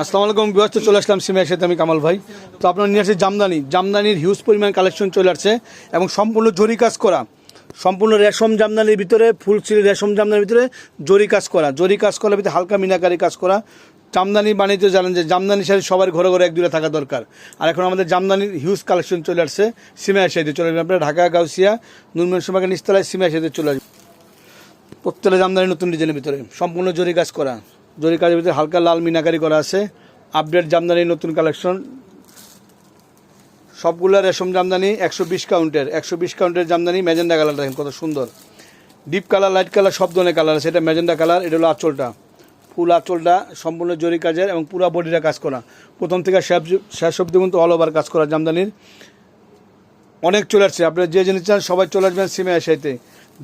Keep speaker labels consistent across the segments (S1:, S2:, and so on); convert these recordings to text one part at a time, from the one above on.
S1: আসসালামু আলাইকুম বিবাস্ত চলে আসলাম সিমের সাথে আমি কামাল ভাই। তো আপনার নিয়ে আসছে জামদানি। জামদানির হিউজ পরিমাণ কালেকশন চলে আসছে এবং সম্পূর্ণ জরি কাজ করা। সম্পূর্ণ রেশম জামদানির ভিতরে ফুল সিল রেশম জামদানির ভিতরে জরি কাজ করা। জরি কাজ করার ভিতরে হালকা মিনাকারি কাজ করা। জামদানি বানিয়ে জানেন যে জামদানি শাড়ি সবার ঘরে ঘরে এক দুটো থাকা দরকার। আর এখন আমাদের জামদানির হিউজ কালেকশন চলে আসছে সিমের সাইডে চলে আসবে আপনার ঢাকা, গাউসিয়া নুরমেন সমাকে নিস্তলায় সিমের সাইডে চলে আসবে প্রত্যেকটা জামদানি নতুন ডিজাইনের ভিতরে। সম্পূর্ণ জরি কাজ করা। জরি কাজের ভিতরে হালকা লাল মিনাকারি করা আছে। আপডেট জামদানির নতুন কালেকশন সবগুলো রেশম জামদানি একশো বিশ কাউন্টের। একশো বিশ কাউন্টের জামদানি ম্যাজেন্ডা কালার দেখেন কত সুন্দর। ডিপ কালার লাইট কালার সব ধরনের কালার আছে। এটা ম্যাজেন্ডা কালার এটা হলো আঁচলটা। ফুল আঁচলটা, সম্পূর্ণ জরি কাজের এবং পুরো বডিটা কাজ করা। প্রথম থেকে শেষ অব্দি কিন্তু অল ওভার কাজ করা জামদানির। অনেক চলে আসছে। আপনারা যে জিনিস চান, সবাই চলে আসবেন সিমে শাড়িতে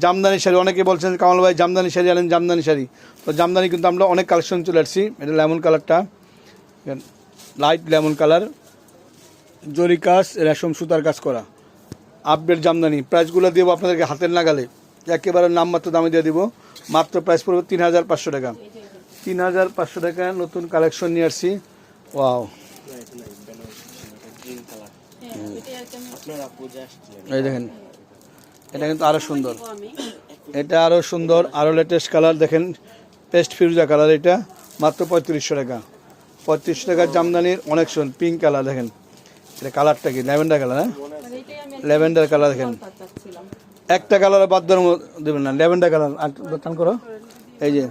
S1: জামদানি শাড়ি অনেকে বলছেন কামাল ভাই জামদানি শাড়ি আনেন জামদানি শাড়ি। তো জামদানি কিন্তু আমরা অনেক কালেকশন চলে আসছি। এটা লেমন কালারটা। Light lemon colour. জরি কাজ রেশম সুতার কাজ করা। আপডেট জামদানি। প্রাইসগুলো দেবো আপনাদেরকে হাতের নাগালে। একেবারে নামমাত্র দামে দিয়ে দিব। মাত্র প্রাইস পড়বে তিন হাজার পাঁচশো টাকা। তিন হাজার পাঁচশো টাকা নতুন কালেকশন নিয়ে আসছি। ওয়াও এই দেখেন। এটা কিন্তু আরও সুন্দর। এটা আরও সুন্দর আরও লেটেস্ট কালার দেখেন পেস্ট ফিরুজা কালার এটা মাত্র পঁয়ত্রিশশো টাকা। পঁয়ত্রিশশো টাকার জামদানির অনেক সুন্দর পিঙ্ক কালার দেখেন। এটা কালারটা কি? ল্যাভেন্ডার কালার হ্যাঁ? ল্যাভেন্ডার কালার দেখেন। একটা কালার বাদ দেবেন না ল্যাভেন্ডার কালার আর টান করো। এই যে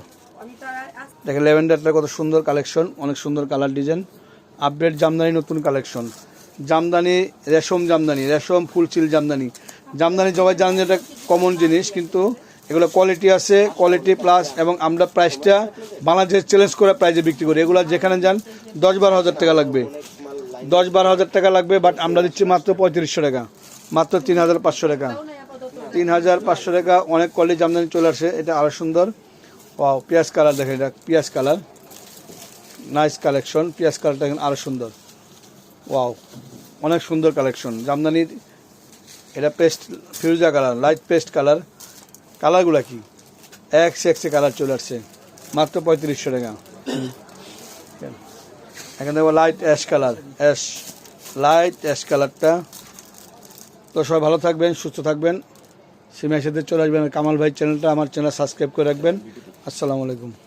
S1: দেখেন ল্যাভেন্ডারটা কত সুন্দর কালেকশন অনেক সুন্দর কালার ডিজাইন আপডেট জামদানি নতুন কালেকশন জামদানি রেশম জামদানি রেশম ফুলচিল জামদানি। জামদানি জবাই জানেন এটা কমন জিনিস, কিন্তু এগুলো কোয়ালিটি আছে কোয়ালিটি প্লাস এবং আমরা প্রাইসটা বাংলাদেশ চ্যালেঞ্জ করে প্রাইজে বিক্রি করি। এগুলো যেখানে যান দশ বারো হাজার টাকা লাগবে। দশ বারো হাজার টাকা লাগবে বাট আমরা দিচ্ছি মাত্র পঁয়ত্রিশশো টাকা। মাত্র তিন হাজার পাঁচশো টাকা। তিন হাজার পাঁচশো টাকা, অনেক কোয়ালিটি জামদানি চলে আসে। এটা আরও সুন্দর। ও পিঁয়াজ কালার দেখেন এটা, পিঁয়াজ কালার নাইস কালেকশন পিঁয়াজ কালারটা এখন আরও সুন্দর। ওয়াও অনেক সুন্দর কালেকশন জামদানির এটা পেস্ট ফিরোজা কালার লাইট পেস্ট কালার কালারগুলো কি? এক সে একসে কালার চলে আসছে। মাত্র পঁয়ত্রিশশো টাকা। এখানে দেখব light ash colour ash light ash কালারটা তো সবাই ভালো থাকবেন, সুস্থ থাকবেন। সিমের সাথে চলে আসবেন। কামাল ভাই চ্যানেলটা আমার চ্যানেল সাবস্ক্রাইব করে রাখবেন। আসসালামু আলাইকুম।